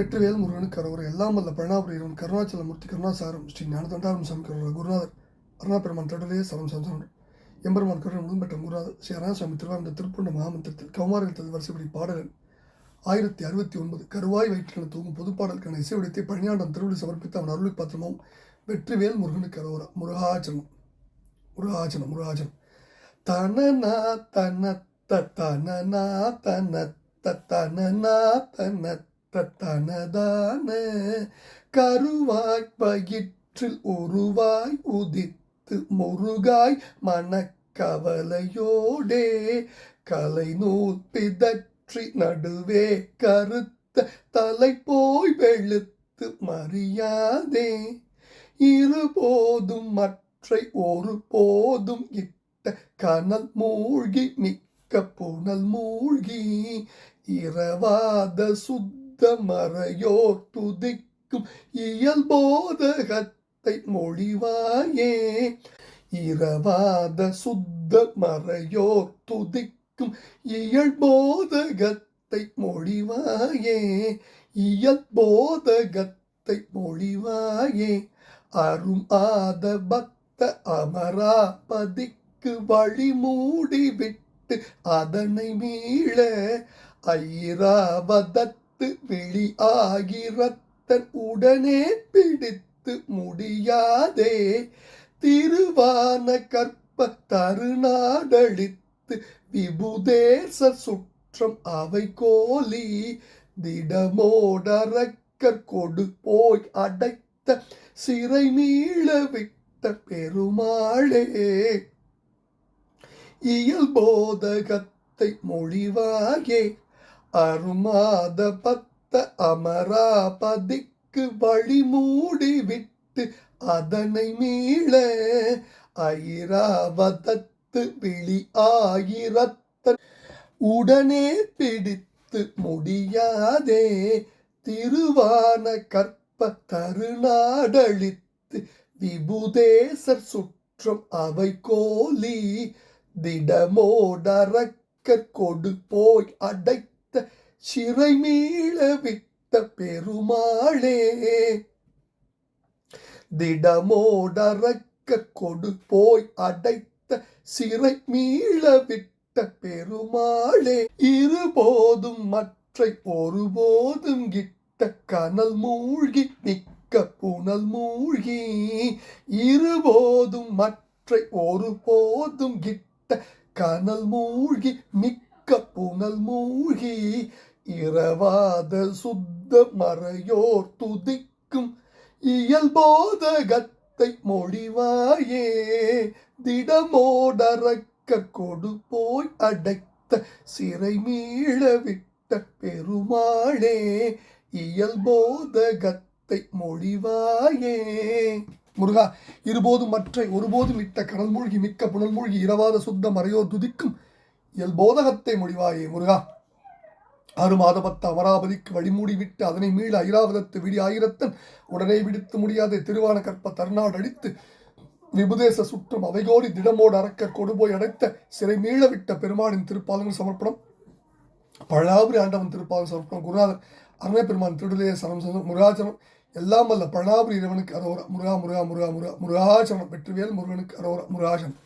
வெற்றிவேல் முருகனுக்கு கரோர் எல்லாம் வல்ல பழனாபுரியவன் கருணாச்சலமூர்த்தி கருணாசாரம் ஸ்ரீ ஞானதண்டாரம் சமைக்கிறவர் குருநாதர் அருணாபெருமான் தொடரே சரம் சம்சம் எம்பெருமான் கருணை முழுதும் பெற்ற குருநாதர் ஸ்ரீ அருணாசாமி திருவாரூர் திருப்பூண்ட மகாமந்திரத்தில் கௌமாரத்தில் வரிசைப்படி பாடலன். ஆயிரத்தி அறுபத்தி ஒன்பது கருவாய் வயிற்றில் தூங்கும் பொதுப்பாடலுக்கான இசைவடித்தை பழனியாண்டம் திருவிழி சமர்ப்பித்து அவன் அருளை பாத்திரமும் வெற்றிவேல் முருகனுக்கு அரோரா முருகாச்சனம். முருகாச்சனம் முருகாச்சனம். தனனா தன தனனா தன தனனா தன தனதான கருவாய் பயிற்றில் உருவாய் உதித்து முருகாய் மனக்கவலையோடே கலை நூல் பிதற்றி நடுவே கருத்த தலை போய் வெளுத்து மறியாதே. இருபோதும் மற்றை ஒரு போதும் இட்ட கனல் மூழ்கி மிக்க புனல் மூழ்கி இரவாத சுத்த மறையோர் துதிக்கும் இயல்போதகத்தை மொழிவாயே. இரவாத சுத்த மறையோர் துதிக்கும் இயல்போதகத்தை மொழிவாயே. இயல்போதகத்தை மொழிவாயே. அரும் ஆத பக்த அமராபதிக்கு வழி மூடிவிட்டு அதனை மீள ஐராவதத் வெளி ஆகிரத்தன் உடனே பிடித்து முடியாதே. திருவான கற்ப தருநாடழித்து விபுதேச சுற்றம் அவை கோலி. திடமோடரக்கர் கொடு போய் அடைத்த சிறை மீள விட்ட பெருமாளே. இயல்போதகத்தை மொழிவாயே. அருமாத பத்த அமராபதிக்கு வழி மூடிவிட்டு அதனை மீள ஐராவதத்து விழி ஆயிரத்த உடனே பிடித்து முடியாதே திருவான கற்ப தருநாடழித்து விபுதேசர் சுற்றம் அவை கோலி திடமோடரக்க கொடு போய் அடை அடைத்த சிறை மீள விட்ட பெருமாளே. திடமோடறக்க கொடு போய் அடைத்த சிறை மீள விட்ட பெருமாளே. இருபோதும் மற்றை ஒருபோதும் கிட்ட கனல் மூழ்கி மிக்க புனல் மூழ்கி. இருபோதும் மற்றை ஒருபோதும் கிட்ட கனல் மூழ்கி மிக்க புனல் மூழ்கி இரவாத சுத்த மறையோர் துதிக்கும் இயல்போதகத்தை மொழிவாயே. திடமோடரக்க கொடு போய் அடைத்த சிறை மீள விட்ட பெருமாளே இயல்போதகத்தை மொழிவாயே. முருகா இருபோதும் மற்ற ஒருபோதும் இட்ட கடல் மூழ்கி மிக்க புனல் மூழ்கி இரவாத சுத்த மறையோர் துதிக்கும் எல் போதகத்தை முடிவாயே முருகா. ஆறு மாதபத்த அமராவதிக்கு வழிமூடி விட்டு அதனை மீள ஐராவதத்து விடி ஆயிரத்தன் உடனே விடுத்து முடியாத திருவான கற்ப தருநாடு அடித்து விபுதேச சுற்றும் அவைகோடி திடமோடு அறக்க கொடுபோய் அடைத்த சிறை மீள விட்ட பெருமானின் திருப்பாதங்கள் சமர்ப்பணம். பழாபுரி ஆண்டவன் திருப்பாதம் சமர்ப்பணம். குருநாதர் அருணை பெருமான் திருடுதய சரம் முருகாச்சரம் எல்லாம் வல்ல பழாபுரி இறைவனுக்கு அரோரா. முருகா முருகா முருகா முருகா முருகாச்சரம் வெற்றிவேல் முருகனுக்கு அரோரா. முருகாசனம்